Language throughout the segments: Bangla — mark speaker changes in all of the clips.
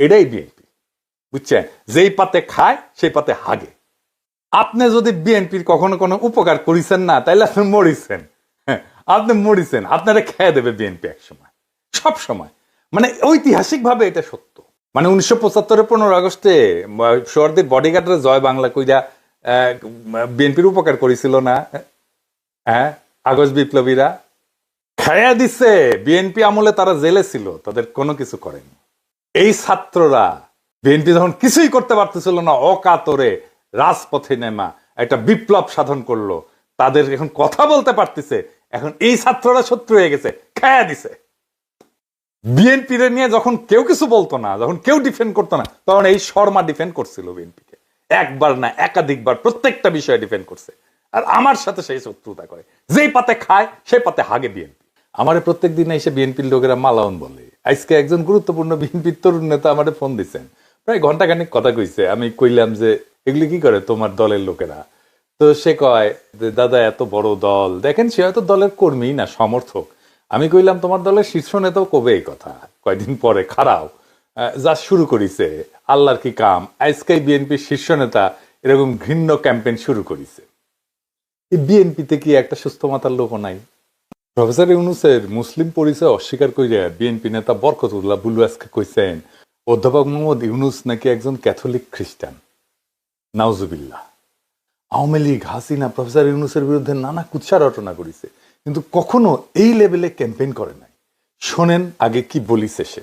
Speaker 1: এটাই বিএনপি বুঝছেন? যেই পাতে খায় সেই পাতে হাগে। আপনি যদি বিএনপির কখনো কোনো উপকার করিছেন না তাইলে আপনি মরিছেন। হ্যাঁ, আপনি মরিছেন। আপনারা খেয়ে দেবে বিএনপি এক সময় সব সময়। মানে ঐতিহাসিক ভাবে এটা সত্য। মানে উনিশশো পঁচাত্তরের পনেরো আগস্টে সোয়ারদের বডিগার্ডরা জয় বাংলা কইরা বিএনপির উপকার করেছিল না হ্যাঁ আগস্ট বিপ্লবীরা। খায়া দিচ্ছে বিএনপি আমলে তারা জেলে ছিল তাদের কোনো কিছু করেনি। এই ছাত্ররা বিএনপি যখন কিছুই করতে পারতেছিল না, অকাতরে রাজপথে নেমা একটা বিপ্লব সাধন করল। তাদের এখন কথা বলতে পারতেছে, এখন এই ছাত্ররা শত্রু হয়ে গেছে, খায়া দিছে। বিএনপি নিয়ে যখন কেউ কিছু বলতো না, যখন কেউ ডিফেন্ড করতো না, তখন এই শর্মা ডিফেন্ড করছিল বিএনপিকে। একবার না, একাধিকবার প্রত্যেকটা বিষয়ে ডিফেন্ড করছে। আর আমার সাথে সেই শত্রুতা করে। যেই পাতে খায় সেই পাতে হাগে বিএনপি। আমার প্রত্যেক দিন এসে বিএনপির লোকেরা মালাউন বলে। আজকে একজন গুরুত্বপূর্ণ বিএনপির তরুণ নেতা আমারে ফোন দিছেন। প্রায় ঘন্টাখানিক কথা কইছে। আমি কইলাম যে, এগুলি কি করে তোমার দলের লোকেরা? তো সে কয় যে, দাদা, এত বড় দল। দেখেন, সে হয়তো দলের কর্মী না, সমর্থক। আমি কইলাম, তোমার দলের শীর্ষ নেতাও কবে এই কথা? কয়দিন পরে খারাপ যা শুরু করিছে, আল্লাহর কি কাম? আজকে বিএনপির শীর্ষ নেতা এরকম ঘৃণ্য ক্যাম্পেইন শুরু করিছে। বিএনপিতে কি একটা সুস্থ মাতার লোক নাই? প্রফেসর ইউনুসের মুসলিম পরিচয় অস্বীকার করিয়া বিএনপি নেতা বরকতুল্লাহ বুলু আজকে কইছেন, অধ্যাপক মোহাম্মদ ইউনুস নাকি একজন ক্যাথলিক খ্রিস্টান। নাউজুবিল্লাহ। আওয়ামী লীগ, হাসিনা, প্রফেসর ইউনুসের বিরুদ্ধে নানা কুৎসা রটনা করেছে, কিন্তু কখনো এই লেভেলে ক্যাম্পেইন করে নাই। শোনেন আগে কি বলিছে সে।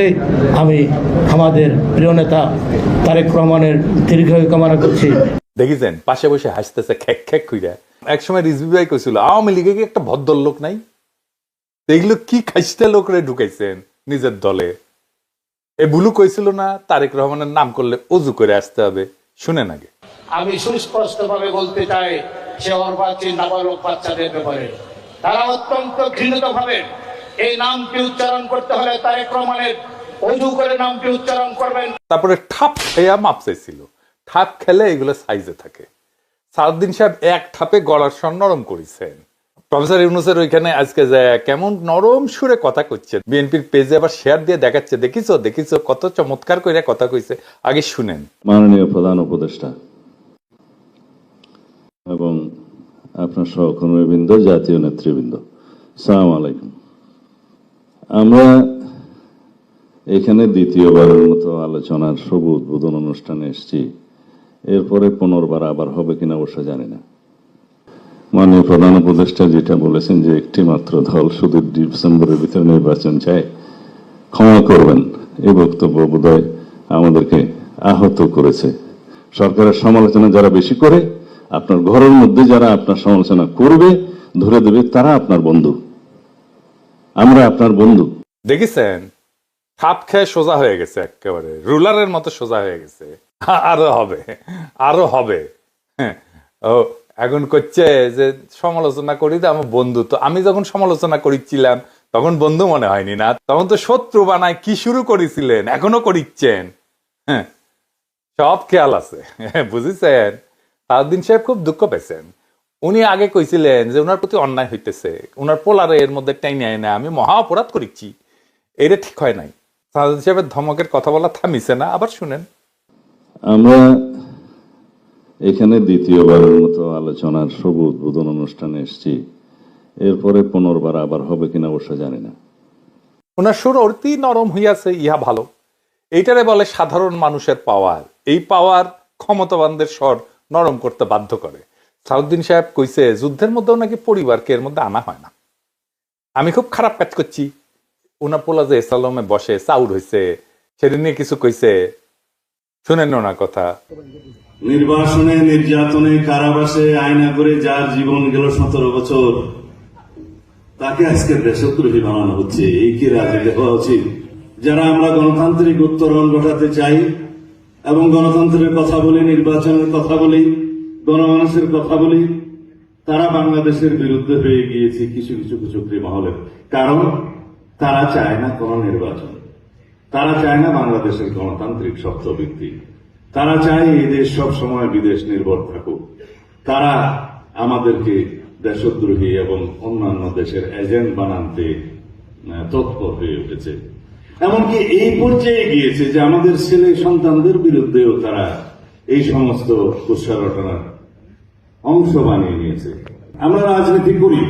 Speaker 2: বলেই আমি আমাদের প্রিয় নেতা তারেক রহমানের দীর্ঘায়ু কামনা করছি।
Speaker 1: দেখিছেন পাশে বসে হাসতেছে খ্যাক খ্যাক কইরা। এক সময় রিজভি ভাই কইছিল আওয়ামী লীগে কি একটা ভদ্রলোক নাই? এগুলো কি খাইস্তে লোকরে ঢুকাইছেন নিজের দলে? এ বুলু কইছিল না তারেক রহমানের নাম করলে অজু করে আসতে হবে? শুনেন আগে।
Speaker 2: আমি সুস্পষ্টভাবে বলতে চাই সে অর্বাচীন নাবালক বাচ্চাদের ব্যাপারে। তারা অত্যন্ত ঘৃণিত ভাবে এই নামটি উচ্চারণ করতে হলে তারেক রহমানের অজু করে নামটি উচ্চারণ করবেন।
Speaker 1: তারপরে ঠাপ খেয়া মাপ চাইছিল ঠাপ খেলে এগুলো সাইজে থাকে। সাউদ্দিন সাহেব এক ঠাপে গলার স্বর নরম করেছেন। প্রফেসর ইউনুসের ওইখানে আজকে যায় কেমন নরম সুরে কথা কইছে। বিএনপির পেজে আবার শেয়ার দিয়ে দেখাচ্ছে দেখিছো দেখিছো কত চমৎকার করে কথা কইছে। আগে শুনেন।
Speaker 3: মাননীয় প্রধান উপদেষ্টা এবং আপনার সহকর্মীবৃন্দ জাতীয় নেতৃবৃন্দ সালাম আলাইকুম। আমরা এখানে দ্বিতীয়বারের মতো আলোচনার শুভ উদ্বোধন অনুষ্ঠানে এসেছি। এরপরে পুনর্বার আবার হবে কিনা অবশ্য জানি না। মাননীয় প্রধান উপদেষ্টা যেটা বলেছেন যে একটি মাত্র দল শুধু ডিসেম্বরের ভিতরে নির্বাচন চায়, ক্ষমা করবেন। এই বক্তব্য বোধহয় আমাদেরকে আহত করেছে। সরকারের সমালোচনা যারা বেশি করে, আপনার ঘরের মধ্যে যারা আপনার সমালোচনা করবে, ধরে দেবে, তারা আপনার বন্ধু। আমরা আপনার বন্ধু।
Speaker 1: দেখেছেন? ঠাপ খেয়ে সোজা হয়ে গেছে একেবারে। রুলারের মতো সোজা হয়ে গেছে। আরও হবে আরও হবে। হ্যাঁ, ও এখন করছে যে সমালোচনা করি তো আমার বন্ধু। তো আমি যখন সমালোচনা করিছিলাম তখন বন্ধু মনে হয়নি না। তখন তো শত্রু বানায় কি শুরু করেছিলেন? এখনও করিচ্ছেন। হ্যাঁ। সব খেয়াল আছে। বুঝেছেন? তাউদ্দিন সাহেব খুব দুঃখ পেয়েছেন। উনি আগে কইছিলেন যে ওনার প্রতি অন্যায় হইতেছে। ওনার পোলারে এর মধ্যে টাইনে না আমি মহা অপরাধ করিচ্ছি। এটা ঠিক হয় নাই। সাহেবের ধমকের কথা বলা থামিছে না আবার শুনেন।
Speaker 3: আমরা এখানে দ্বিতীয়বারের মতো আলোচনার শুভ উদ্বোধন অনুষ্ঠানে এসেছি। এরপরে পুনর্বার আবার হবে কিনা অবশ্য জানি না।
Speaker 1: ওনার সুর অতি নরম হইয়াছে ইহা ভালো। এইটারে বলে সাধারণ মানুষের পাওয়ার। এই পাওয়ার ক্ষমতাবানদের স্বর নরম করতে বাধ্য করে। সাউদ্দিন সাহেব কইছে, যুদ্ধের মধ্যেও নাকি পরিবারকে এর মধ্যে আনা হয় না। আমি খুব খারাপ কাজ করছি। ওনার পোলা যে এসালমে বসে চাউর হয়েছে সেদিন নিয়ে কিছু কইছে। শুনেন ওনার কথা।
Speaker 4: নির্বাসনে, নির্যাতনে, কারাবাসে আয়না করে যার জীবন গেল সতেরো বছর, তাকে আজকে দেশদ্রোহী বানানো হচ্ছে। এই কি রাজনীতি হওয়া উচিত? যারা আমরা গণতান্ত্রিক উত্তরণ ঘটাতে চাই এবং গণতন্ত্রের কথা বলি, নির্বাচনের কথা বলি গণমানুষের কথা বলি, তারা বাংলাদেশের বিরুদ্ধে হয়ে গিয়েছে কিছু কিছু কুচুকরি মহলে কারণ, তারা চায় না কোন নির্বাচন তারা চায় না বাংলাদেশের গণতান্ত্রিক শব্দবৃত্তি তারা চায় এই দেশ সব সময় বিদেশ নির্ভর থাকুক। তারা আমাদেরকে দেশদ্রোহী এবং অন্যান্য দেশের এজেন্ট বানাতে তৎপর হয়ে উঠেছে। এমনকি এই পর্যায়ে গিয়েছে যে আমাদের ছেলে সন্তানদের বিরুদ্ধেও তারা এই সমস্ত কুৎসারটনার অংশ বানিয়ে নিয়েছে। আমরা রাজনীতি করি,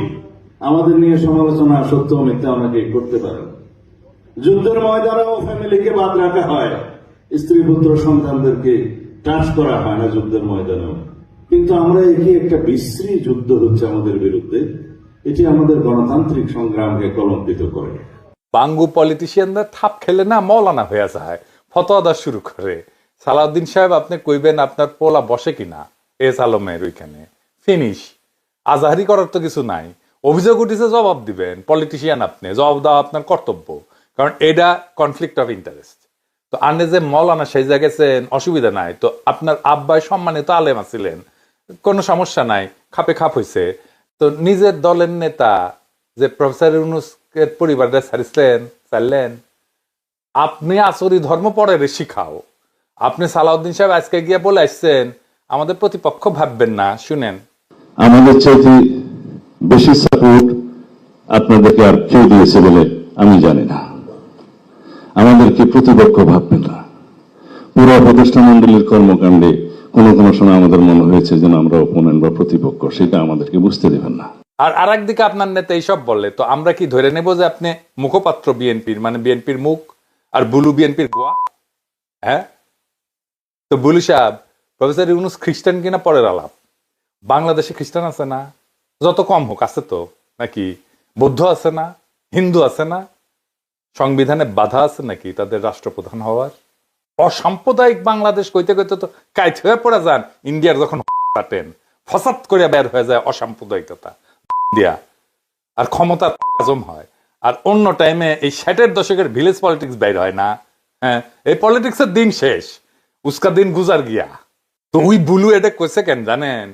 Speaker 4: আমাদের নিয়ে সমালোচনা সত্য মিথ্যা অনেকে করতে পারেন যুদ্ধের ময়দানেও ফ্যামিলিকে বাদ রাখা হয়, স্ত্রী পুত্র সন্তানদেরকে টাচ করা হয় না যুদ্ধের ময়দানেও। কিন্তু আমরা একে একটা বিশ্রী যুদ্ধ হচ্ছে আমাদের বিরুদ্ধে, এটি আমাদের গণতান্ত্রিক সংগ্রামকে কলঙ্কিত করে।
Speaker 1: বাঙ্গু পলিটিশিয়ানরা থাপ খেলে না মৌলানা হয়ে যায়, ফতোয়া দেওয়া শুরু করে। সালাউদ্দিন সাহেব, আপনি কইবেন আপনার পোলা বসে কিনা? এস আলমের ওইখানে। ফিনিশ আজাহারি করার তো কিছু নাই। অভিযোগ উঠেছে, জবাব দিবেন। পলিটিশিয়ান আপনি, জবাব দেওয়া আপনার কর্তব্য। কারণ এটা কনফ্লিক্ট অফ ইন্টারেস্ট তো আনে যে মৌলানা সেই গেছেন, অসুবিধা নাই। তো আপনার আব্বাই সম্মানিত আলেম আছিলেন। কোনো সমস্যা নাই, খাপে খাপ হইছে। তো নিজের দলের নেতা যে প্রফেসর ইউনুসের পরিবারটা ছাড়িছেন চাইলেন আপনি আসরি ধর্ম পরে শিখাও। আপনি সালাউদ্দিন সাহেব আজকে গিয়ে বলে আসছেন আমাদের প্রতিপক্ষ ভাববেন না শুনেন।
Speaker 3: আমাদের চাইতে বেশি সাপোর্ট আপনাদেরকে আর কেউ দিয়েছে বলে আমি জানি না। আমাদেরকে প্রতিপক্ষ ভাববেন না। পুরো উপদেষ্টা মন্ডলীর কর্মকাণ্ডে কোনো কোনো সময় আমাদের মনে হয়েছে যেন আমরা অপোনেন্ট বা প্রতিপক্ষ সেটা আমাদেরকে বুঝতে দেবেন না।
Speaker 1: আর আর একদিকে আপনার নেতা এইসব বললে তো আমরা কি ধরে নেব যে আপনি মুখপাত্র বিএনপির মানে বিএনপির মুখ আর বুলু বিএনপির গোয়া? হ্যাঁ? তো বুলু সাহেব প্রফেসর ইউনুস খ্রিস্টান কিনা পরের আলাপ। বাংলাদেশে খ্রিস্টান আছে না? যত কম হোক, আছে তো? নাকি বৌদ্ধ আছে না? হিন্দু আছে না? সংবিধানে বাধা আছে নাকি তাদের রাষ্ট্রপ্রধান হওয়ার? অসাম্প্রদায়িক বাংলাদেশ কইতে কইতে তো কাইত হয়ে পড়ে যান। ইন্ডিয়ার যখন কাটেন ফসাদ করে বের হয়ে যায় অসাম্প্রদায়িকতা। দিয়া। আর ক্ষমতার হজম হয়। আর অন্য টাইমে এই ষাটের দশকের ভিলেজ পলিটিক্স বের হয় না। হ্যাঁ এই পলিটিক্সের দিন শেষ। উস্কা দিন গুজার গিয়া। তো উই বুলু এটা কইছে কেন জানেন?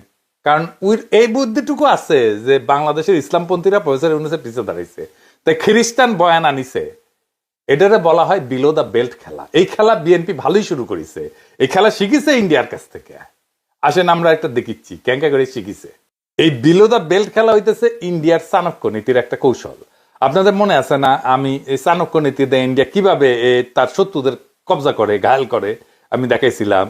Speaker 1: কারণ উইর এই বুদ্ধিটুকু আছে যে বাংলাদেশের ইসলামপন্থীরা প্রফেসর ইউনুসের পিছিয়ে দাঁড়াইছে। তাই খ্রিস্টান বয়ান আনিছে। এটারে বলা হয় বিলো দ্য বেল্ট খেলা। এই খেলা বিএনপি ভালোই শুরু করেছে। এই খেলা শিখেছে ইন্ডিয়ার কাছ থেকে। আসেন আমরা একটা দেখিচ্ছি। ক্যাঙ্কা করে শিখিছে। এই বিলো দ্য বেল্ট খেলা হইতেছে ইন্ডিয়ার চাণক্য নীতির একটা কৌশল। আপনাদের মনে আছে না, আমি এই চাণক্য নীতিতে ইন্ডিয়া কীভাবে তার শত্রুদের কবজা করে, ঘায়াল করে? আমি দেখাইছিলাম।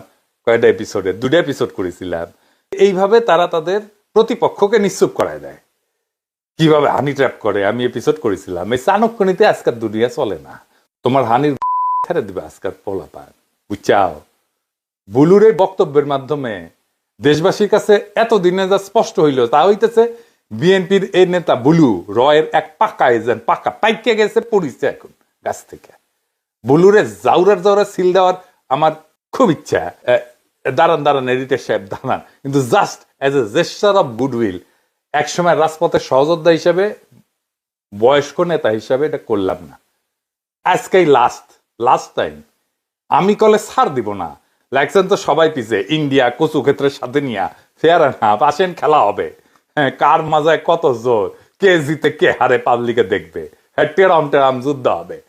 Speaker 1: কয়টা এপিসোডে দুটা এপিসোড করেছিলাম। এইভাবে তারা তাদের প্রতিপক্ষকে নিশ্চুপ করায় দেয়। কীভাবে হানি ট্র্যাপ করে? আমি এপিসোড করেছিলাম। এই চাণক্যনীতি আজকাল দুনিয়া চলে না। তোমার হানির ছেড়ে দিবে আজকাল পোলা পান বুঝছাও? বুলুর এই বক্তব্যের মাধ্যমে দেশবাসীর কাছে এতদিনে যা স্পষ্ট হইল, তা হইতেছে বিএনপির এই নেতা বুলু রয়ের এক পাকা এজেন্ট পাকা পাইকে গেছে, পড়িছে এখন গাছ থেকে। বুলুরে জাউরার জাউরা সিল দেওয়ার আমার খুব ইচ্ছা। দাঁড়ান দাঁড়ান, এডিটর সাহেব, দাঁড়ান। কিন্তু just as a gesture of goodwill একসময় রাজপথের সহযোদ্ধা হিসেবে, বয়স্ক নেতা হিসাবে এটা করলাম না। আজকেই লাস্ট লাস্ট টাইম আমি কলে ছাড় দিব না। লাগছেন তো সবাই পিছে, ইন্ডিয়া, কচু ক্ষেত্রের সাথে নিয়া। ফেয়ার না আসেন, খেলা হবে। হ্যাঁ কার মাজায় কত জোর, কে জিতে, কে হারে পাবলিকে দেখবে। হ্যাঁ টেরাম টেরাম, যুদ্ধ হবে।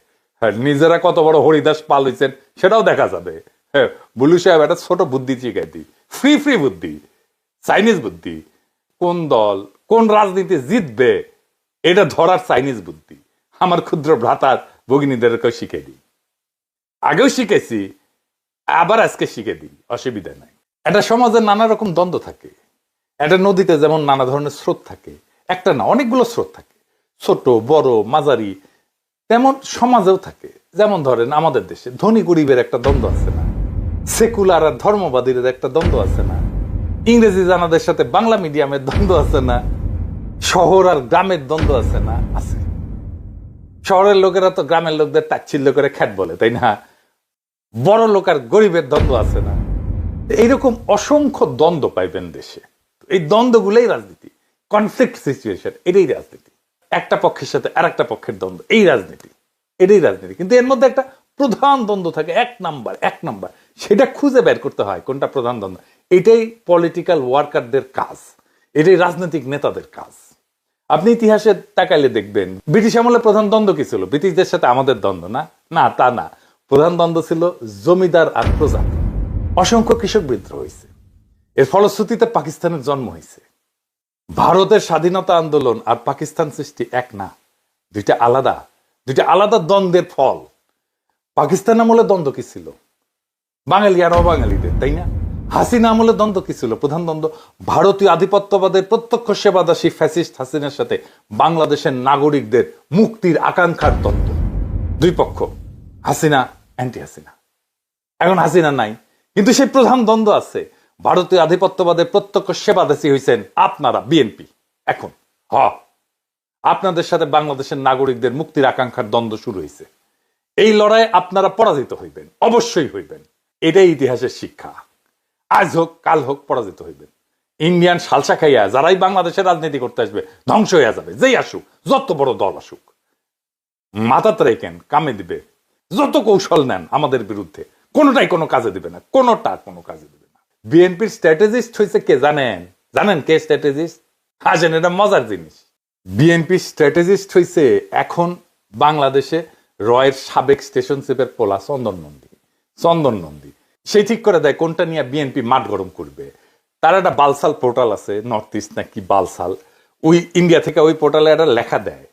Speaker 1: হ্যাঁ নিজেরা কত বড় হরিদাস পাল হইছেন, সেটাও দেখা যাবে। হ্যাঁ বুলু সাহেব একটা ছোট বুদ্ধি শিখাই দিই ফ্রি ফ্রি বুদ্ধি, চাইনিজ বুদ্ধি। কোন দল, কোন রাজনীতি জিতবে, এটা ধরার চাইনিজ বুদ্ধি। আমার ক্ষুদ্র ভ্রাতার ভগিনীদেরকে শিখে দিই আগেও শিখেছি আবার আজকে শিখে দিই অসুবিধা নাই। একটা সমাজে নানা রকম দ্বন্দ্ব থাকে। একটা নদীতে যেমন নানা ধরনের স্রোত থাকে, একটা না, অনেকগুলো স্রোত থাকে। ছোট, বড়, মাঝারি, তেমন সমাজেও থাকে। যেমন ধরেন আমাদের দেশে ধনী গরিবের একটা দ্বন্দ্ব আছে না। সেকুলার আর ধর্মবাদীদের একটা দ্বন্দ্ব আছে না? ইংরেজি জানাদের সাথে বাংলা মিডিয়ামের দ্বন্দ্ব আছে না? শহর আর গ্রামের দ্বন্দ্ব আছে না? আছে। শহরের লোকেরা তো গ্রামের লোকদের তাচ্ছিল্য করে খ্যাট বলে, তাই না? বড় লোক আর গরিবের দ্বন্দ্ব আছে না? এইরকম অসংখ্য দ্বন্দ্ব পাইবেন দেশে। এই দ্বন্দ্বগুলোই রাজনীতি। কনফ্লিক্ট সিচুয়েশন এটাই রাজনীতি। একটা পক্ষের সাথে আর একটা পক্ষের দ্বন্দ্ব, এই রাজনীতি। এটাই রাজনীতি। কিন্তু এর মধ্যে একটা প্রধান দ্বন্দ্ব থাকে, এক নাম্বার এক নাম্বার। সেটা খুঁজে বের করতে হয় কোনটা প্রধান দ্বন্দ্ব। এটাই পলিটিক্যাল ওয়ার্কারদের কাজ। এটাই রাজনৈতিক নেতাদের কাজ। আপনি ইতিহাসে তাকাইলে দেখবেন, ব্রিটিশ আমলে প্রধান দ্বন্দ্ব কি ছিল? ব্রিটিশদের সাথে আমাদের দ্বন্দ্ব না? না, তা না। প্রধান দ্বন্দ্ব ছিল জমিদার আর প্রজা অসংখ্য কৃষক বিদ্রোহ হয়েছে এর ফলশ্রুতিতে পাকিস্তানের জন্ম হয়েছে ভারতের স্বাধীনতা আন্দোলন আর পাকিস্তান সৃষ্টি এক না। দুইটা আলাদা। দুইটা আলাদা দ্বন্দ্বের ফল। পাকিস্তান আমলে দ্বন্দ্ব কি ছিল? বাঙালি আর অবাঙালিদের, তাই না? হাসিনা আমলে দ্বন্দ্ব কি ছিল? প্রধান দ্বন্দ্ব, ভারতীয় আধিপত্যবাদের প্রত্যক্ষ সেবাদাসী ফ্যাসিস্ট হাসিনার সাথে বাংলাদেশের নাগরিকদের মুক্তির আকাঙ্ক্ষার দ্বন্দ্ব দুই পক্ষ, হাসিনা অ্যান্টি হাসিনা এখন হাসিনা নাই, কিন্তু সেই প্রধান দ্বন্দ্ব আছে। ভারতীয় আধিপত্যবাদের প্রত্যক্ষ সেবাদাসী হয়েছেন আপনারা, বিএনপি। এখন, হ, আপনাদের সাথে বাংলাদেশের নাগরিকদের মুক্তির আকাঙ্ক্ষার দ্বন্দ্ব শুরু হয়েছে এই লড়াই আপনারা পরাজিত হইবেন, অবশ্যই হইবেন। এটাই ইতিহাসের শিক্ষা। আজ হোক, কাল হোক, পরাজিত হইবেন ইন্ডিয়ান সালসা খাইয়া যারাই বাংলাদেশের রাজনীতি করতে আসবে, ধ্বংস হইয়া যাবে। যেই আসুক, যত বড় দল আসুক। মাথাতে রেখেন, কামে দিবে। যত কৌশল নেন আমাদের বিরুদ্ধে, কোনোটাই কোনো কাজে দিবে না, কোনোটা কোনো কাজে দিবে না। বিএনপির স্ট্র্যাটেজিস্ট হয়েছে কে জানেন? জানেন কে স্ট্র্যাটেজিস্ট? হাজেন এটা মজার জিনিস। বিএনপি স্ট্র্যাটেজিস্ট হয়েছে এখন বাংলাদেশে রয়ের সাবেক স্টেশন চিপের পোলা চন্দন নন্দী চন্দন নন্দী। সেই ঠিক করে দেয় কোনটা নিয়ে বিএনপি মাঠ গরম করবে। তার একটা বালসাল পোর্টাল আছে নর্থ ইস্ট নাকি বালসাল। ওই ইন্ডিয়া থেকে ওই পোর্টালে একটা লেখা দেয়।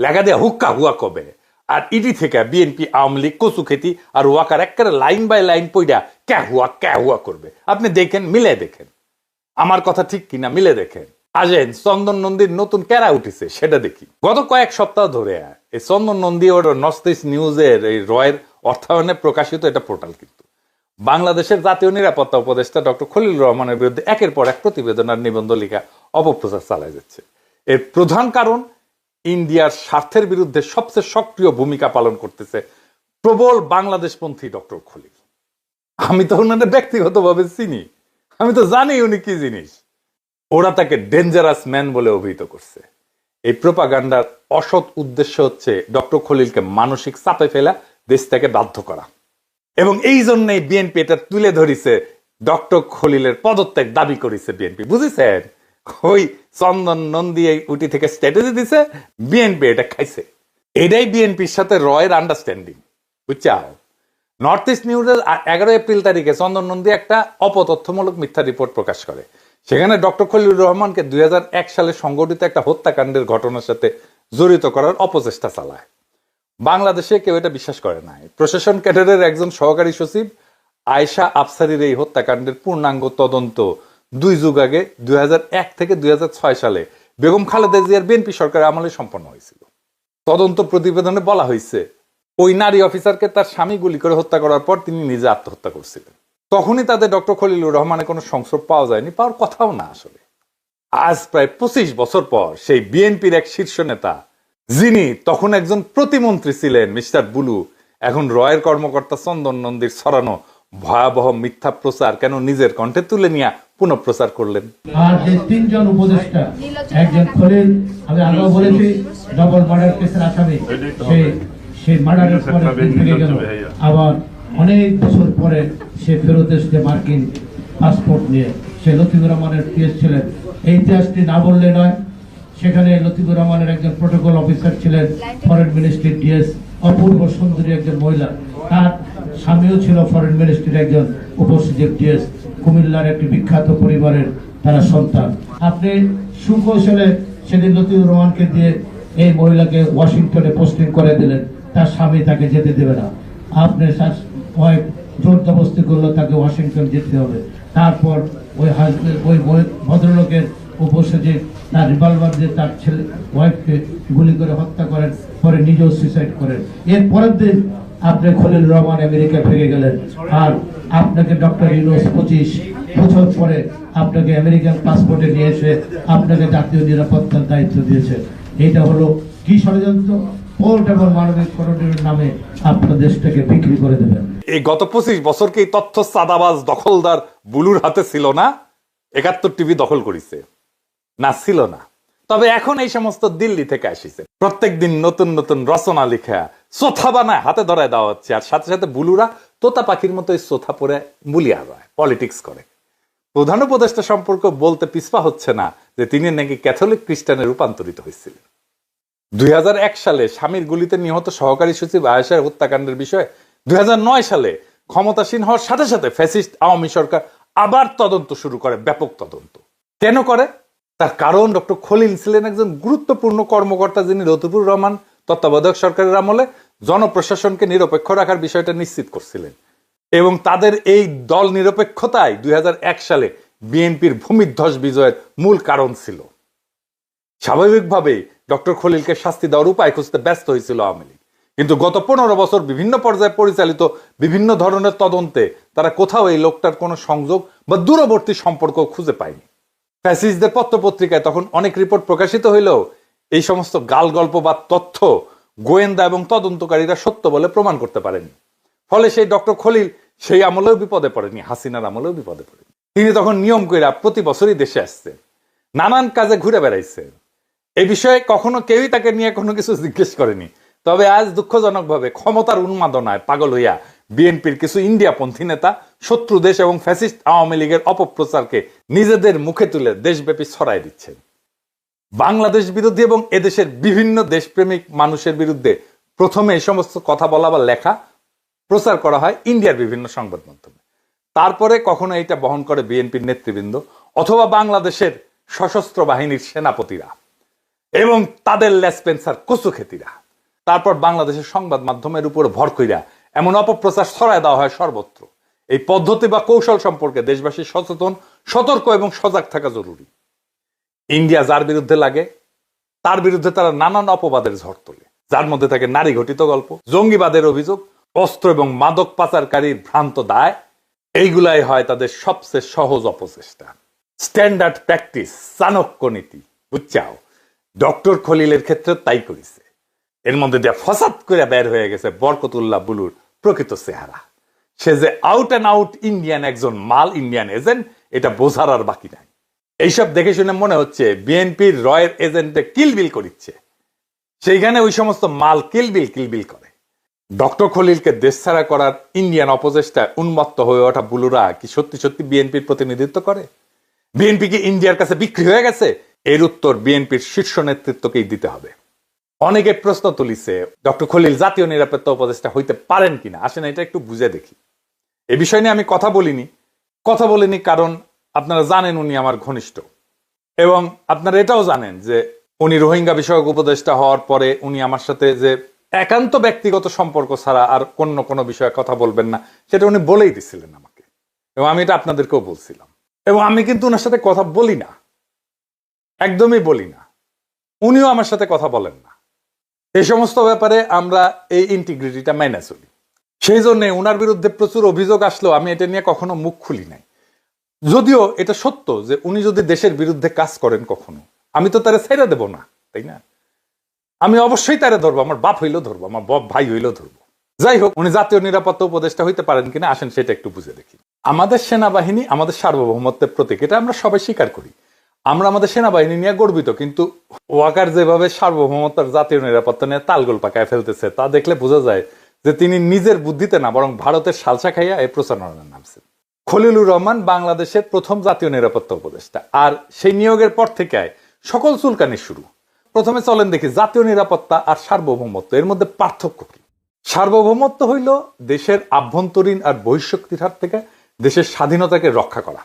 Speaker 1: লেখা দেয়, হুক্কা হুয়া কবে? আর ইডি থেকে বিএনপি আওয়ামী লীগ, কচু খেতি আর ওয়াকার একেবারে লাইন বাই লাইন পইডা ক্যা হুয়া ক্যা হুয়া করবে। আপনি দেখেন, মিলে দেখেন। আমার কথা ঠিক কিনা মিলে দেখেন। আজেন চন্দন নন্দীর নতুন ক্যারা উঠেছে, সেটা দেখি। গত কয়েক সপ্তাহ ধরে, এই চন্দন নন্দী ওর ইস্ট নিউজের এই রয়ের অর্থায়নে প্রকাশিত এটা পোর্টাল কিন্তু। বাংলাদেশের জাতীয় নিরাপত্তা উপদেষ্টা ডক্টর খলিল রহমানের বিরুদ্ধে একের পর এক প্রতিবেদন আর নিবন্ধ লেখা অপপ্রচার চালায় যাচ্ছে। এর প্রধান কারণ, ইন্ডিয়ার স্বার্থের বিরুদ্ধে সবচেয়ে সক্রিয় ভূমিকা পালন করতেছে প্রবল বাংলাদেশপন্থী ডক্টর খলিল। আমি তো ওনাদের ব্যক্তিগতভাবে চিনি। আমি তো জানি উনি কি জিনিস। ওরা তাকে ডেঞ্জারাস ম্যান বলে অভিহিত করছে। এই প্রোপাগান্ডার অসৎ উদ্দেশ্য হচ্ছে ডক্টর খলিলকে মানসিক চাপে ফেলা দেশ থেকে বাধ্য করা। এবং এই জন্যই বিএনপি এটা তুলে ধরিছে ডক্টর খলিলের পদত্যাগ দাবি করেছে বিএনপি বুঝেছেন? ওই চন্দন নন্দী উটি থেকে স্ট্র্যাটেজি দিছে বিএনপি এটা খাইছে। এটাই বিএনপির সাথে রয়ের আন্ডারস্ট্যান্ডিং বুঝছাও? নর্থ ইস্ট নিউজের এগারো এপ্রিল তারিখে চন্দন নন্দী একটা অপতথ্যমূলক মিথ্যা রিপোর্ট প্রকাশ করে। সেখানে ডক্টর খলিলুর রহমানকে দুই হাজার এক সালে সংগঠিত একটা হত্যাকাণ্ডের ঘটনার সাথে জড়িত করার অপচেষ্টা চালায়। বাংলাদেশে কেউ এটা বিশ্বাস করে নাই। প্রশাসন ক্যাডারের একজন সহকারী সচিব আয়শা আফসারির এই হত্যাকাণ্ডের পূর্ণাঙ্গ তদন্ত দুই যুগ আগে, দুই থেকে দুই হাজার ছয় সালে বেগম খালেদা জিয়ার বিএনপি সরকারের আমলে সম্পন্ন হয়েছিল। তদন্ত প্রতিবেদনে বলা হয়েছে, ওই নারী অফিসারকে তার স্বামী গুলি করে হত্যা করার পর তিনি নিজে আত্মহত্যা করছিলেন। তখনই তাদের ডক্টর খলিলুর রহমানের কোনো সংস্রব পাওয়া যায়নি, পাওয়ার কথাও না আসলে। আজ প্রায় পঁচিশ বছর পর সেই বিএনপির এক শীর্ষ নেতা যিনি তখন একজন প্রতিমন্ত্রী ছিলেন মিস্টার বুলু। এখন রয়ের কর্মকর্তা চন্দন নন্দীর ছড়ানো ভয়াবহ মিথ্যা প্রচার কেন নিজের কণ্ঠে তুলে নিয়ে পুনঃপ্রচার করলেন?
Speaker 2: আর যে তিনজন উপদেষ্টা একজন খলিল আমি আগেও বলেছি ডবল মার্ডার কেসের আসামি। সে সেই মার্ডারের পরে থেকে গেল আবার অনেক বছর পরে সে ফেরত এসছে মার্কিন পাসপোর্ট নিয়ে। সে লতিফুর রহমানের পিএস ছিলেন। এই ইতিহাসটি না বললে নয় সেখানে লতিফুর রহমানের একজন প্রোটোকল অফিসার ছিলেন ফরেন মিনিস্ট্রির ডিএস অপূর্ব সুন্দরী একজন মহিলা। তার স্বামীও ছিল ফরেন মিনিস্ট্রির একজন উপসচিব ডিএস কুমিল্লার একটি বিখ্যাত পরিবারের তারা সন্তান। আপনি সুকৌশলে সেদিন লতিফুর রহমানকে দিয়ে এই মহিলাকে ওয়াশিংটনে পোস্টিং করে দিলেন, তার স্বামী তাকে যেতে দেবে না। আপনি ওয়াইফ জোর জবস্তি করল তাকে ওয়াশিংটন যেতে হবে। তারপর ওই হাজবেন্ড ওই ওই ভদ্রলোকের উপসচিব তার রিভলভার দিয়ে তার ছেলে ওয়াইফকে গুলি করে হত্যা করেন, পরে নিজেও সুইসাইড করেন। এর পরের দিন আপনি খলিল রহমান আমেরিকা ফিরে গেলেন। আর আপনাকে ডক্টর ইউনুস পঁচিশ বছর পরে আপনাকে আমেরিকান পাসপোর্টে নিয়ে এসে আপনাকে জাতীয় নিরাপত্তার দায়িত্ব দিয়েছে। এটা হলো কি ষড়যন্ত্র? পোর্ট এবং নামে আপনার দেশটাকে বিক্রি করে দেবেন।
Speaker 1: এই গত পঁচিশ বছরকে তথ্য সাদাবাজ দখলদার বুলুর হাতে ছিল না? একাত্তর টিভি দখল করেছে। না, ছিল না। তবে এখন এই সমস্ত দিল্লি থেকে আসিছে। প্রত্যেক দিন নতুন নতুন রচনা লিখা সোথা বানায়, হাতে ধরায় দেওয়া হচ্ছে। আর সাথে সাথে বুলুরা তোতা পাখির মতো এই সোথা পরে বুলিয়া যায় পলিটিক্স করে। প্রধান উপদেষ্টা সম্পর্ক বলতে পিছপা হচ্ছে না যে তিনি নাকি ক্যাথলিক খ্রিস্টানে রূপান্তরিত হয়েছিলেন। দুই হাজার এক সালে স্বামীর গুলিতে নিহত সহকারী সচিব আয়েশার হত্যাকাণ্ডের বিষয়ে দুই হাজার নয় সালে ক্ষমতাসীন হওয়ার সাথে সাথে ফ্যাসিস্ট আওয়ামী সরকার আবার তদন্ত শুরু করে, ব্যাপক তদন্ত। কেন করে? তার কারণ ডক্টর খলিল ছিলেন একজন গুরুত্বপূর্ণ কর্মকর্তা যিনি লতিফুর রহমান, তত্ত্বাবধায়ক সরকারের আমলে জনপ্রশাসনকে নিরপেক্ষ রাখার বিষয়টা নিশ্চিত করছিলেন। এবং তাদের এই দল নিরপেক্ষতায় দুই হাজার এক সালে বিএনপির ভূমিধ্বস বিজয়ের মূল কারণ ছিল। স্বাভাবিকভাবেই ডক্টর খলিলকে শাস্তি দেওয়ার উপায় খুঁজতে ব্যস্ত হয়েছিল আওয়ামী লীগ। কিন্তু গত পনেরো বছর বিভিন্ন পর্যায়ে পরিচালিত বিভিন্ন ধরনের তদন্তে তারা কোথাও এই লোকটার কোনো সংযোগ বা দূরবর্তী সম্পর্ক খুঁজে পায়নি। ফ্যাসিস্টদের পত্রপত্রিকায় তখন অনেক রিপোর্ট প্রকাশিত হইলেও এই সমস্ত গাল গল্প বা তথ্য গোয়েন্দা এবং তদন্তকারীরা সত্য বলে প্রমাণ করতে পারেনি। ফলে সেই ডক্টর খলিল সেই আমলেও বিপদে পড়েনি, হাসিনার আমলেও বিপদে পড়েনি। তিনি তখন নিয়ম কইরা প্রতি বছরই দেশে আসছেন নানান কাজে ঘুরে বেড়াইছেন এই বিষয়ে কখনো কেউই তাকে নিয়ে কোনো কিছু জিজ্ঞেস করেনি। তবে আজ দুঃখজনকভাবে ক্ষমতার উন্মাদনায় পাগল হইয়া বিএনপির কিছু ইন্ডিয়াপন্থী নেতা শত্রু দেশ এবং ফ্যাসিস্ট আওয়ামী লীগের অপপ্রচারকে নিজেদের মুখে তুলে দেশব্যাপী ছড়াই দিচ্ছেন। বাংলাদেশ বিরোধী এবং এদেশের বিভিন্ন দেশপ্রেমিক মানুষের বিরুদ্ধে প্রথমে এই সমস্ত কথা বলা বা লেখা প্রচার করা হয় ইন্ডিয়ার বিভিন্ন সংবাদ মাধ্যমে। তারপরে কখনো এটা বহন করে বিএনপির নেতৃবৃন্দ অথবা বাংলাদেশের সশস্ত্র বাহিনীর সেনাপতিরা এবং তাদের লেসপেন্সার কচু খেতিরা তারপর বাংলাদেশের সংবাদ মাধ্যমের উপর ভর কইরা এমন অপপ্রচার ছড়ায় দেওয়া হয় সর্বত্র। এই পদ্ধতি বা কৌশল সম্পর্কে দেশবাসী সচেতন, সতর্ক এবং সজাগ থাকা জরুরি। ইন্ডিয়া যার বিরুদ্ধে লাগে, তার বিরুদ্ধে তারা নানান অপবাদের ঝড় তোলে। যার মধ্যে থাকে নারী ঘটিত গল্প, জঙ্গিবাদের অভিযোগ, অস্ত্র এবং মাদক পাচারকারীর ভ্রান্ত দায়। এইগুলাই হয় তাদের সবচেয়ে সহজ অপচেষ্টা। স্ট্যান্ডার্ড প্র্যাকটিস, চাণক্য নীতি, বুঝছাও? ডক্টর খলিলের ক্ষেত্রে তাই করেছে। এর মধ্যে দিয়ে ফসাদ করে বের হয়ে গেছে বরকতুল্লাহ বুলুর প্রকৃত চেহারা। সে যে আউট অ্যান্ড আউট ইন্ডিয়ান একজন মাল ইন্ডিয়ান এজেন্ট এটা বোঝার আর বাকি নাই। এইসব দেখে শুনে মনে হচ্ছে বিএনপির রয়ের এজেন্টে কিলবিল করিচ্ছে। সেইখানে ওই সমস্ত মাল কিলবিল কিলবিল করে। ডক্টর খলিলকে দেশছাড়া করার ইন্ডিয়ান অপোজেস্টায় উন্মত্ত হয়ে ওঠা বুলুরা কি সত্যি সত্যি বিএনপির প্রতিনিধিত্ব করে? বিএনপি কি ইন্ডিয়ার কাছে বিক্রি হয়ে গেছে? এর উত্তর বিএনপির শীর্ষ নেতৃত্বকেই দিতে হবে। অনেকে প্রশ্ন তুলিছে ডক্টর খলিল জাতীয় নিরাপত্তা উপদেষ্টা হইতে পারেন কিনা? আসেন, এটা একটু বুঝে দেখি। এ বিষয় নিয়ে আমি কথা বলিনি। কথা বলিনি কারণ আপনারা জানেন উনি আমার ঘনিষ্ঠ। এবং আপনারা এটাও জানেন যে উনি রোহিঙ্গা বিষয়ক উপদেষ্টা হওয়ার পরে উনি আমার সাথে যে একান্ত ব্যক্তিগত সম্পর্ক ছাড়া আর অন্য কোনো বিষয়ে কথা বলবেন না, সেটা উনি বলেই দিছিলেন আমাকে। এবং আমি এটা আপনাদেরকেও বলছিলাম। এবং আমি কিন্তু ওনার সাথে কথা বলি না। একদমই বলি না। উনিও আমার সাথে কথা বলেন না। এই সমস্ত ব্যাপারে আমরা এই ইন্টিগ্রিটিটা মেনে চলি। সেই জন্য ওনার বিরুদ্ধে প্রচুর অভিযোগ আসলেও আমি এটা নিয়ে কখনো মুখ খুলি নাই। যদিও এটা সত্য যে উনি যদি দেশের বিরুদ্ধে কাজ করেন কখনো, আমি তো তারা ছেড়ে দেব না, তাই না? আমি অবশ্যই তারা ধরবো, আমার বাপ হইলেও ধরবো, আমার বাপ ভাই হইলেও ধরবো। যাই হোক, উনি জাতীয় নিরাপত্তা উপদেষ্টা হইতে পারেন কিনা, আসেন সেটা একটু বুঝে দেখি। আমাদের সেনাবাহিনী, আমাদের সার্বভৌমত্বের প্রতীক, এটা আমরা সবাই স্বীকার করি। আমরা আমাদের সেনাবাহিনী নিয়ে গর্বিত, কিন্তু ওয়াকার যেভাবে সার্বভৌমত্বের জাতীয় নিরাপত্তা নিয়ে তালগোল পাকায় ফেলতেছে, তা দেখলে বোঝা যায় যে তিনি নিজের বুদ্ধিতে না, বরং ভারতের সালসা খাইয়া এই প্রচারণার নামছেন। খলিলুর রহমান বাংলাদেশের প্রথম জাতীয় নিরাপত্তা উপদেষ্টা। আর সেই নিয়োগের পর থেকে সকল চুলকানি শুরু। প্রথমে চলেন দেখি জাতীয় নিরাপত্তা আর সার্বভৌমত্ব, এর মধ্যে পার্থক্য কি? সার্বভৌমত্ব হইল দেশের আভ্যন্তরীণ আর বহিঃশক্তির হাত থেকে দেশের স্বাধীনতাকে রক্ষা করা।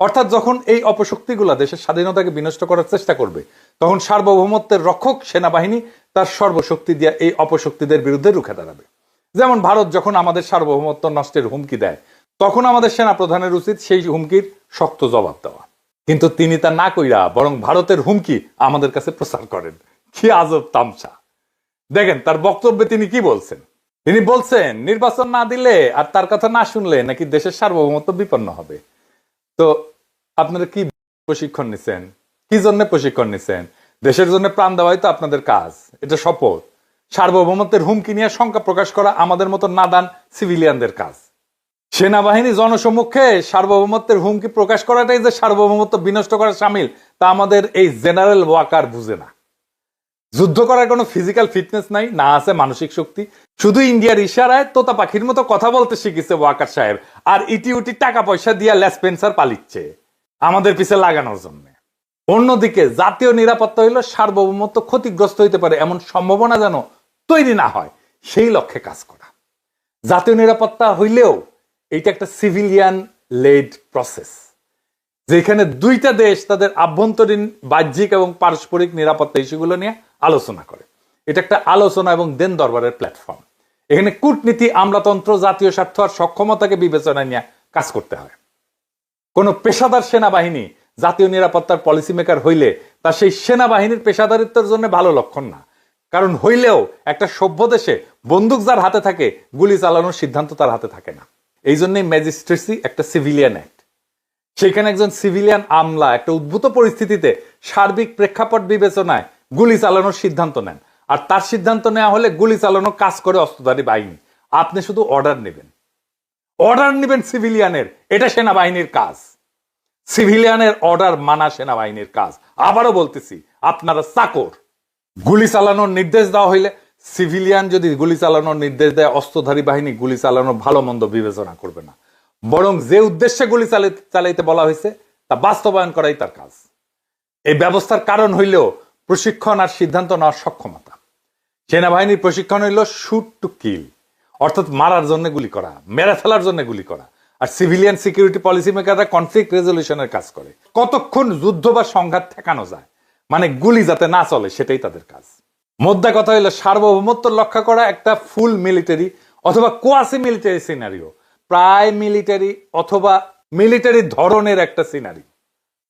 Speaker 1: অর্থাৎ যখন এই অপশক্তিগুলা দেশের স্বাধীনতাকে বিনষ্ট করার চেষ্টা করবে, তখন সার্বভৌমত্বের রক্ষক সেনাবাহিনী তার সর্বশক্তি দিয়ে এই অপশক্তিদের বিরুদ্ধে রুখে দাঁড়াবে। যেমন ভারত যখন আমাদের সার্বভৌমত্ব নষ্টের হুমকি দেয়, তখন আমাদের সেনা প্রধানের উচিত সেই হুমকির শক্ত জবাব দেওয়া। কিন্তু তিনি তা না কইরা বরং ভারতের হুমকি আমাদের কাছে প্রচার করেন। কি আজব তামসা। দেখেন, তার বক্তব্যে তিনি কি বলছেন? তিনি বলছেন, নির্বাচন না দিলে আর তার কথা না শুনলে নাকি দেশের সার্বভৌমত্ব বিপন্ন হবে। তো আপনারা কি প্রশিক্ষণ নিছেন? কি জন্য প্রশিক্ষণ নিছেন? দেশের জন্য প্রাণ দেওয়াই তো আপনাদের কাজ। এটা শপথ। সার্বভৌমত্বের হুমকি নিয়ে শঙ্কা প্রকাশ করা আমাদের মতো নাদান সিভিলিয়ানদের কাজ। সেনাবাহিনী জনসম্মুখে সার্বভৌমত্বের হুমকি প্রকাশ করাটাই যে সার্বভৌমত্ব বিনষ্ট করা সামিল, তা আমাদের এই জেনারেল ওয়াকার বুঝে না। যুদ্ধ করার কোনো ফিজিক্যাল ফিটনেস নাই, না আছে মানসিক শক্তি। শুধু ইন্ডিয়ার ইশারায় তোতা পাখির মতো কথা বলতে শিখেছে ওয়াকার সাহেব, আর ইটি উটি টাকা পয়সা দিয়া লেসপেন্সার পালিচ্ছে। আমাদের পিছে লাগানোর জন্য। অন্যদিকে জাতীয় নিরাপত্তা হইল সার্বভৌমত্ব ক্ষতিগ্রস্ত হইতে পারে এমন সম্ভাবনা যেন তৈরি না হয়, সেই লক্ষ্যে কাজ করা। জাতীয় নিরাপত্তা হইলেও এইটা একটা সিভিলিয়ান লেড প্রসেস, যেখানে দুইটা দেশ তাদের আভ্যন্তরীণ বাহ্যিক এবং পারস্পরিক নিরাপত্তা ইস্যুগুলো নিয়ে আলোচনা করে। এটা একটা আলোচনা এবং দেন দরবারের প্ল্যাটফর্ম। এখানে কূটনীতি, আমলাতন্ত্র, জাতীয় স্বার্থ আর সক্ষমতাকে বিবেচনায় নিয়ে কাজ করতে হয়। কোন পেশাদার সেনাবাহিনী জাতীয় নিরাপত্তার পলিসি মেকার হইলে তা সেই সেনাবাহিনীর পেশাদারিত্বের জন্য ভালো লক্ষণ না। কারণ হইলেও একটা সভ্য দেশে বন্দুক যার হাতে থাকে, গুলি চালানোর সিদ্ধান্ত তার হাতে থাকে না। এই জন্যই ম্যাজিস্ট্রেসি একটা সিভিলিয়ান অ্যাক্ট সেখানে একজন সিভিলিয়ান আমলা একটা উদ্ভূত পরিস্থিতিতে সার্বিক প্রেক্ষাপট বিবেচনায় গুলি চালানোর সিদ্ধান্ত নেন। আর তার সিদ্ধান্ত নেওয়া হলে গুলি চালানো কাজ করে অস্ত্রধারী বাহিনী। আপনি শুধু অর্ডার নেবেন। অর্ডার নেবেন সিভিলিয়ানের এটা সেনাবাহিনীর কাজ। সিভিলিয়ানের অর্ডার মানা সেনাবাহিনীর কাজ। আবারও বলতেছি, আপনারা চাকর। গুলি চালানোর নির্দেশ দেওয়া হইলে সিভিলিয়ান যদি গুলি চালানোর নির্দেশ দেয়, অস্ত্রধারী বাহিনী গুলি চালানোর ভালো মন্দ বিবেচনা করবে না। বরং যে উদ্দেশ্যে গুলি চালাই- চালাইতে বলা হয়েছে, তা বাস্তবায়ন করাই তার কাজ। এই ব্যবস্থার কারণ হইলেও প্রশিক্ষণ আর সিদ্ধান্ত নেওয়ার সক্ষমতা। সেনাবাহিনীর প্রশিক্ষণ হইল শুট টু কিল অর্থাৎ মারার জন্য গুলি করা, মেরে ফেলার জন্য গুলি করা। আর সিভিলিয়ান সিকিউরিটি পলিসি মেকাররা কনফ্লিক্ট রেজলিউশনের কাজ করে। কতক্ষণ যুদ্ধ বা সংঘাত ঠেকানো যায়? মানে গুলি যাতে না চলে, সেটাই তাদের কাজ। মোদ্দা কথা হইল, সার্বভৌমত্ব রক্ষা করা একটা ফুল মিলিটারি অথবা কোয়াসি মিলিটারি সিনারিও প্রায় মিলিটারি অথবা মিলিটারি ধরনের একটা সিনারি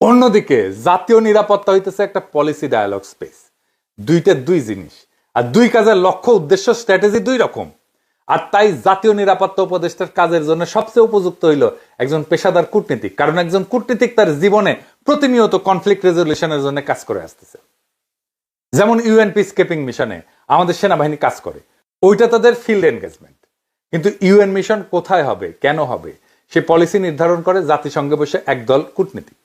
Speaker 1: অন্যদিকে, জাতীয় নিরাপত্তা হইতেছে একটা পলিসি ডায়ালগ স্পেস দুইটা দুই জিনিস। আর দুই কাজের লক্ষ্য, উদ্দেশ্য স্ট্র্যাটেজি দুই রকম। আর তাই জাতীয় নিরাপত্তা উপদেষ্টার কাজের জন্য সবচেয়ে উপযুক্ত হইল একজন পেশাদার কূটনীতিক, কারণ একজন কূটনীতিক তার জীবনে প্রতিনিয়ত কনফ্লিক্ট রেজলিউশনের জন্য কাজ করে আসতেছে। যেমন ইউএন পিস কেপিং মিশনে আমাদের সেনাবাহিনী কাজ করে, ওইটা তাদের ফিল্ড এনগেজমেন্ট কিন্তু ইউএন মিশন কোথায় হবে, কেন হবে, সে পলিসি নির্ধারণ করে জাতিসংঘে বসে একদল কূটনীতিক।